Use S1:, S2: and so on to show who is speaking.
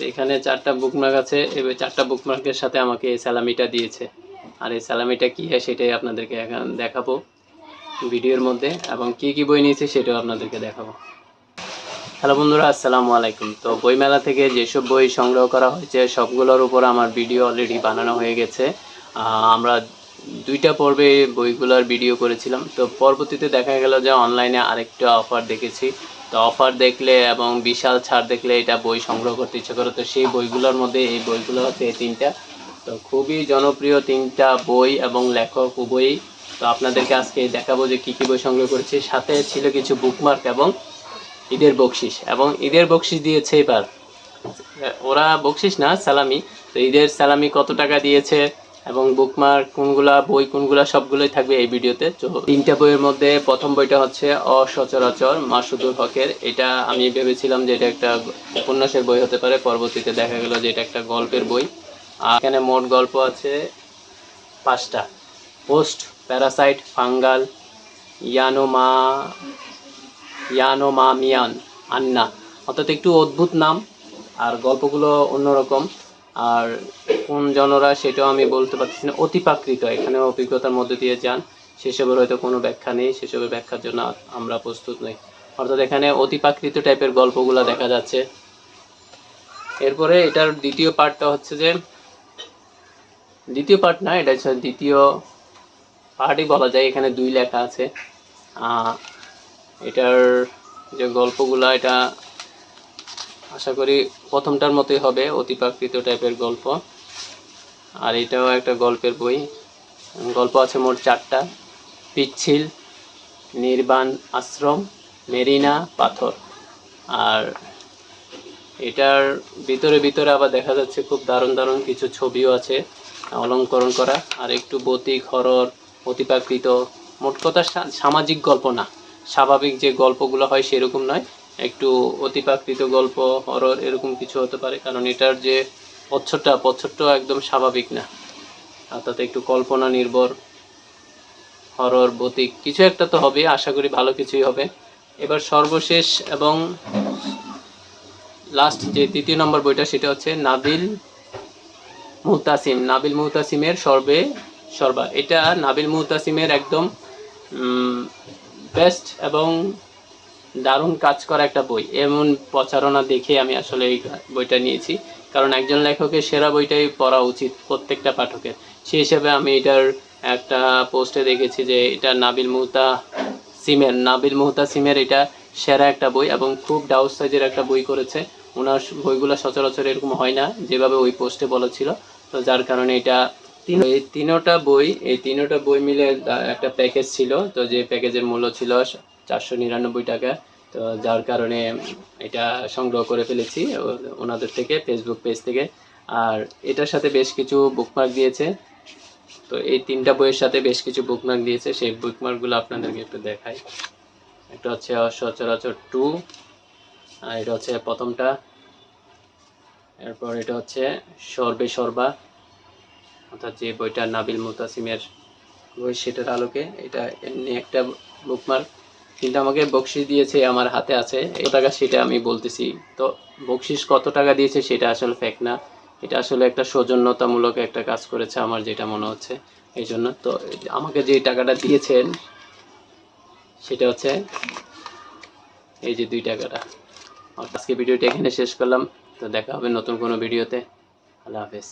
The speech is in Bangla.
S1: তো এখানে চারটা বুকমার্ক আছে, এবার চারটা বুকমার্কের সাথে আমাকে এই স্যালামিটা দিয়েছে। আর এই স্যালামিটা কী হয় সেটাই আপনাদেরকে এখন দেখাবো ভিডিওর মধ্যে, এবং কি কি বই নিয়েছি সেটাও আপনাদেরকে দেখাবো। হ্যালো বন্ধুরা, আসসালামু আলাইকুম। তো বইমেলা থেকে যেসব বই সংগ্রহ করা হয়েছে, সবগুলোর উপর আমার ভিডিও অলরেডি বানানো হয়ে গেছে। আমরা দুইটা পর্বে বইগুলোর ভিডিও করেছিলাম। তো পরবর্তীতে দেখা গেল যে অনলাইনে আরেকটা অফার দেখেছি। তো অফার দেখলে এবং বিশাল ছাড় দেখলে এটা বই সংগ্রহ করতে ইচ্ছে করে। তো সেই বইগুলোর মধ্যে এই বইগুলো হচ্ছে এই তিনটা। তো খুবই জনপ্রিয় তিনটা বই এবং লেখক উভয়ই। তো আপনাদেরকে আজকে দেখাবো যে কী কী বই সংগ্রহ করেছি। সাথে ছিল কিছু বুকমার্ক এবং ঈদের বকশিস এবং ঈদের বকশিস দিয়েছে এবার। ওরা বকশিস না, সালামি। তো ঈদের সালামি কত টাকা দিয়েছে? এবং বুকমার্ক কোনগুলা, বই কোনগুলা, সবগুলোই থাকবে এই ভিডিওতে। তো তিনটা বইয়ের মধ্যে প্রথম বইটা হচ্ছে অসচরাচর মাসুদুর হকের। এটা আমি ভেবেছিলাম যে এটা একটা উপন্যাসের বই হতে পারে, পরবর্তীতে দেখা গেল যে এটা একটা গল্পের বই। আর এখানে মোট গল্প আছে পাঁচটা। পোস্ট, প্যারাসাইট, ফাঙ্গাল ইয়ানোমা ইয়ানোমামিয়ান আন্না। অর্থাৎ একটু অদ্ভুত নাম, আর গল্পগুলো অন্যরকম। আর কোন জনরা সেটাও আমি বলতে পারছি না। অতিপ্রাকৃত, এখানে অভিজ্ঞতার মধ্যে দিয়ে যান। সেসবের হয়তো কোনো ব্যাখ্যা নেই, সেসবের ব্যাখ্যার জন্য আমরা প্রস্তুত নই। অর্থাৎ এখানে অতিপ্রাকৃত টাইপের গল্পগুলো দেখা যাচ্ছে। এরপরে এটার দ্বিতীয় পার্টটা হচ্ছে যে, দ্বিতীয় পার্ট না, এটা হচ্ছে দ্বিতীয় পার্টই বলা যায়। এখানে দুই লেখা আছে। এটার যে গল্পগুলো, এটা আশা করি প্রথমটার মতোই হবে, অতিপ্রাকৃত টাইপের গল্প। আর এটাও একটা গল্পের বই। গল্প আছে মোট চারটা। পিচ্ছিল, নির্বাণ আশ্রম, মেরিনা পাথর। আর এটার ভিতরে ভিতরে আবার দেখা যাচ্ছে খুব দারুণ দারুণ কিছু ছবিও আছে, অলঙ্করণ করা। আর একটু বতিক, হরর, অতিপ্রাকৃত, মোট কথা সামাজিক গল্প না। স্বাভাবিক যে গল্পগুলো হয় সেরকম নয়। একটু অতিপ্রাকৃত গল্প, হরর, এরকম কিছু হতে পারে। কারণ এটার যে পচ্ছরটা পচ্ছরটা একদম স্বাভাবিক না। অর্থাৎ একটু কল্পনা নির্ভর হরর বতিক কিছু একটা তো হবে আশা করি ভালো কিছুই হবে। এবার সর্বশেষ এবং লাস্ট যে তৃতীয় নম্বর বইটা, সেটা হচ্ছে নাবিল মুহতাসিম নাবিল মুহতাসিমের সর্বে সর্বা। এটা নাবিল মুহতাসিমের একদম বেস্ট এবং দারুণ কাজ করা একটা বই। এমন প্রচারণা দেখে আমি আসলে এই বইটা নিয়েছি। কারণ একজন লেখকের সেরা বইটাই পড়া উচিত প্রত্যেকটা পাঠকের। সেই হিসেবে আমি এটার একটা পোস্টে দেখেছি যে এটা নাবিল মুহতা সিমের, নাবিল মুহতা সিমের এটা সেরা একটা বই এবং খুব ডাউট সাইজের একটা বই করেছে। ওনার বইগুলো সচরাচর এরকম হয় না, যেভাবে ওই পোস্টে বলা ছিল। তো যার কারণে এটা এই তিনোটা বই, এই তিনোটা বই মিলে একটা প্যাকেজ ছিল। তো যে প্যাকেজের মূল্য ছিল চারশো নিরানব্বই টাকা। তো যার কারণে এটা সংগ্রহ করে ফেলেছি ওনাদের থেকে ফেসবুক পেজ থেকে। আর এটার সাথে বেশ কিছু বুকমার্ক দিয়েছে। তো এই তিনটা বইয়ের সাথে বেশ কিছু বুকমার্ক দিয়েছে। সেই বুকমার্কগুলো আপনাদেরকে একটু দেখাই। একটা হচ্ছে সচরাচর টু আর এটা হচ্ছে প্রথমটা। এরপর এটা হচ্ছে সর্বে সর্বা, অর্থাৎ যে বইটা নাবিল মুতাসিমের বই, সেটার আলোকে। এটা এমনি একটা বুকমার্ক কিন্তু আমাকে বকশিস দিয়েছে, আমার হাতে আছে। কত টাকা সেটা আমি বলতেছি। তো বকশিস কত টাকা দিয়েছে সেটা আসলে ফেক না। এটা আসলে একটা সৌজন্যতামূলক একটা কাজ করেছে আমার, যেটা মনে হচ্ছে। এই জন্য তো আমাকে যে টাকাটা দিয়েছেন, সেটা হচ্ছে এই যে দুই টাকাটা। আজকে ভিডিওটি এখানে শেষ করলাম। তো দেখা হবে নতুন কোনো ভিডিওতে। আল্লাহ হাফেজ।